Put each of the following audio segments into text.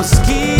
nós que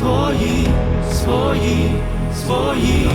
свої, свої, свої.